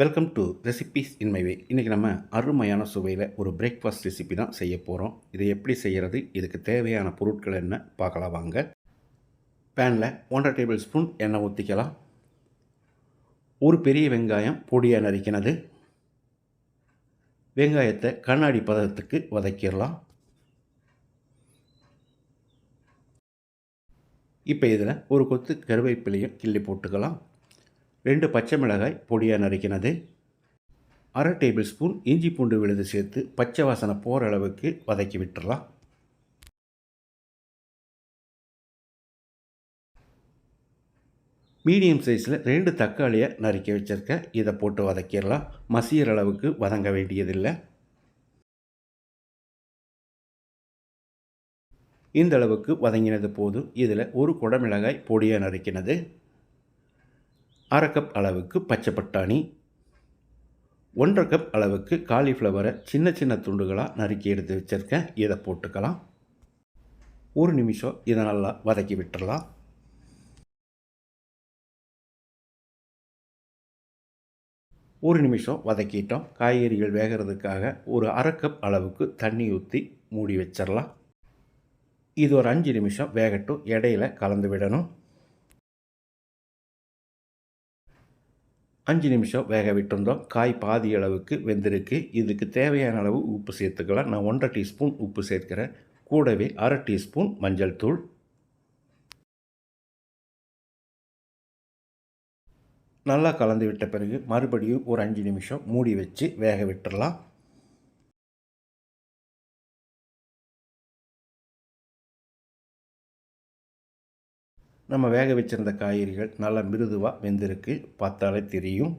Welcome to recipes in my way இன்றைக்கி நம்ம அருமையான சுவையில் ஒரு பிரேக்ஃபாஸ்ட் ரெசிபி தான் செய்ய போகிறோம் இதை எப்படி செய்கிறது இதுக்கு தேவையான பொருட்கள் என்ன? பார்க்கலாம் வாங்க. பேனில் ஒன்றரை டேபிள் ஸ்பூன் எண்ணெய் ஊற்றிக்கலாம் ஒரு பெரிய வெங்காயம் பொடியாக நறுக்கினது. வெங்காயத்தை கண்ணாடி பதத்துக்கு வதக்கிடலாம். இப்போ இதில் ஒரு கொத்து கருவேப்பிலையும் கிள்ளி போட்டுக்கலாம். ரெண்டு பச்சை மிளகாய் பொடியாக நறுக்கினது. அரை டேபிள் ஸ்பூன் இஞ்சி பூண்டு விழுது சேர்த்து பச்சை வாசனை போகிற அளவுக்கு வதக்கி விட்டுறலாம். மீடியம் சைஸில் ரெண்டு தக்காளியை நறுக்கி வச்சுருக்க. இதை போட்டு வதக்கிடலாம். மசியற அளவுக்கு வதங்க வேண்டியதில்லை. இந்த அளவுக்கு வதங்கினது போதும். இதில் ஒரு குடமிளகாய் பொடியாக நறுக்கினது. அரை கப் அளவுக்கு பச்சை பட்டாணி ஒன்றரை கப் அளவுக்கு காலிஃப்ளவரை சின்ன சின்ன துண்டுகளாக நறுக்கி எடுத்து வச்சுருக்கேன். இதை போட்டுக்கலாம். ஒரு நிமிஷம் இதை நல்லா வதக்கி விட்டுறலாம். ஒரு நிமிஷம் வதக்கிட்டோம். காய்கறிகள் வேகிறதுக்காக ஒரு அரை கப் அளவுக்கு தண்ணி ஊற்றி மூடி வச்சிடலாம் இது ஒரு அஞ்சு நிமிஷம் வேகட்டும். இடையில கலந்து விடணும். அஞ்சு நிமிஷம் வேக விட்டுருந்தோம். காய் பாதி அளவுக்கு வெந்திருக்கு. இதுக்கு தேவையான அளவு உப்பு சேர்த்துக்கலாம். நான் ஒன்றரை டீஸ்பூன் உப்பு சேர்க்கிறேன். கூடவே அரை டீஸ்பூன் மஞ்சள் தூள். நல்லா கலந்து விட்ட பிறகு மறுபடியும் ஒரு அஞ்சு நிமிஷம் மூடி வச்சு வேக விட்டுடலாம் நம்ம வேக வச்சுருந்த காய்கறிகள் நல்லா மிருதுவாக வெந்திருக்கு. பார்த்தாலே தெரியும்.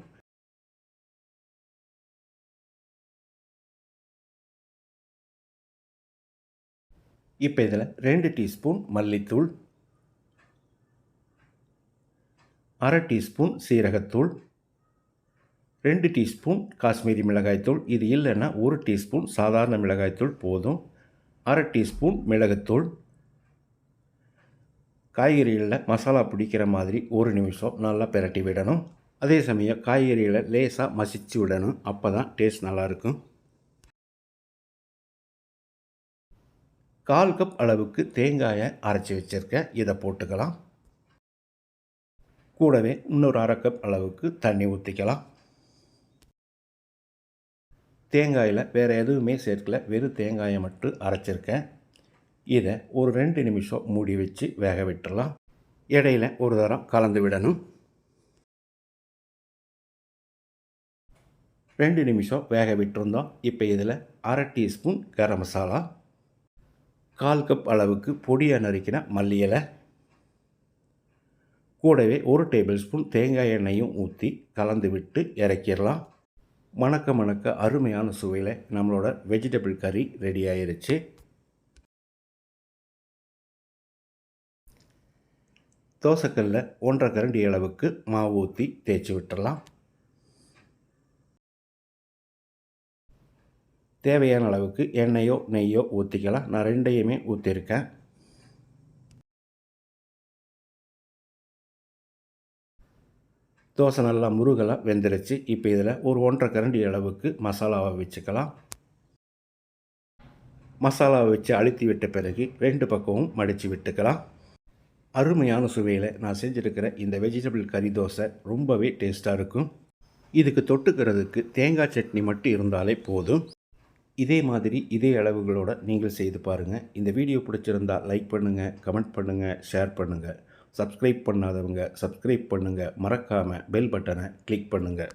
இப்போ இதில் ரெண்டு டீஸ்பூன் மல்லித்தூள் அரை டீஸ்பூன் சீரகத்தூள் ரெண்டு டீஸ்பூன் காஷ்மீரி மிளகாய்த்தூள் இது இல்லைன்னா ஒரு டீஸ்பூன் சாதாரண மிளகாய்த்தூள் போதும். அரை டீஸ்பூன் மிளகுத்தூள் காய்கறிகளில் மசாலா பிடிக்கிற மாதிரி ஒரு நிமிஷம் நல்லா பிரட்டி விடணும். அதே சமயம் காய்கறிகளை லேசாக மசிச்சு விடணும். அப்போ தான் டேஸ்ட் நல்லாயிருக்கும். கால் கப் அளவுக்கு தேங்காயை அரைச்சி வச்சுருக்கேன் இதை போட்டுக்கலாம். கூடவே இன்னொரு அரை கப் அளவுக்கு தண்ணி ஊற்றிக்கலாம் தேங்காயில் வேறு எதுவுமே சேர்க்கல. வெறும் தேங்காயை மட்டும் அரைச்சிருக்கேன். இதை ஒரு ரெண்டு நிமிஷம் மூடி வச்சு வேக விட்டுடலாம் இடையில ஒரு தரம் கலந்து விடணும். ரெண்டு நிமிஷம் வேக விட்டுருந்தோம். இப்போ இதில் அரை டீஸ்பூன் கரம் மசாலா கால் கப் அளவுக்கு பொடியாக நறுக்கின மல்லி இலை கூடவே ஒரு டேபிள் ஸ்பூன் தேங்காய் எண்ணெயும் ஊற்றி கலந்து விட்டு இறக்கிடலாம். மணக்க மணக்க அருமையான சுவையில் நம்மளோட வெஜிடபிள் கறி ரெடி ஆயிடுச்சு தோசைக்கல்லில் ஒன்றரை கரண்டி அளவுக்கு மாவு ஊற்றி தேய்ச்சி விட்டுடலாம் தேவையான அளவுக்கு எண்ணெயோ நெய்யோ ஊற்றிக்கலாம் நான் ரெண்டையுமே ஊற்றிருக்கேன் தோசை நல்லா முருகலாக வெந்துருச்சு. இப்போ இதில் ஒரு ஒன்றரை கரண்டி அளவுக்கு மசாலாவை வச்சுக்கலாம். மசாலாவை வச்சு அழுத்தி விட்ட பிறகு ரெண்டு பக்கமும் மடித்து விட்டுக்கலாம். அருமையான சுவையில் நான் செஞ்சுருக்கிற இந்த வெஜிடபிள் கறி தோசை ரொம்பவே டேஸ்ட்டாக இருக்கும். இதுக்கு தொட்டுக்கிறதுக்கு தேங்காய் சட்னி மட்டும் இருந்தாலே போதும். இதே மாதிரி இதே அளவுகளோடு நீங்கள் செய்து பாருங்கள் இந்த வீடியோ பிடிச்சிருந்தால் லைக் பண்ணுங்கள் கமெண்ட் பண்ணுங்கள் ஷேர் பண்ணுங்கள் சப்ஸ்கிரைப் பண்ணாதவங்க சப்ஸ்கிரைப் பண்ணுங்கள் மறக்காமல் பெல் பட்டனை கிளிக் பண்ணுங்கள்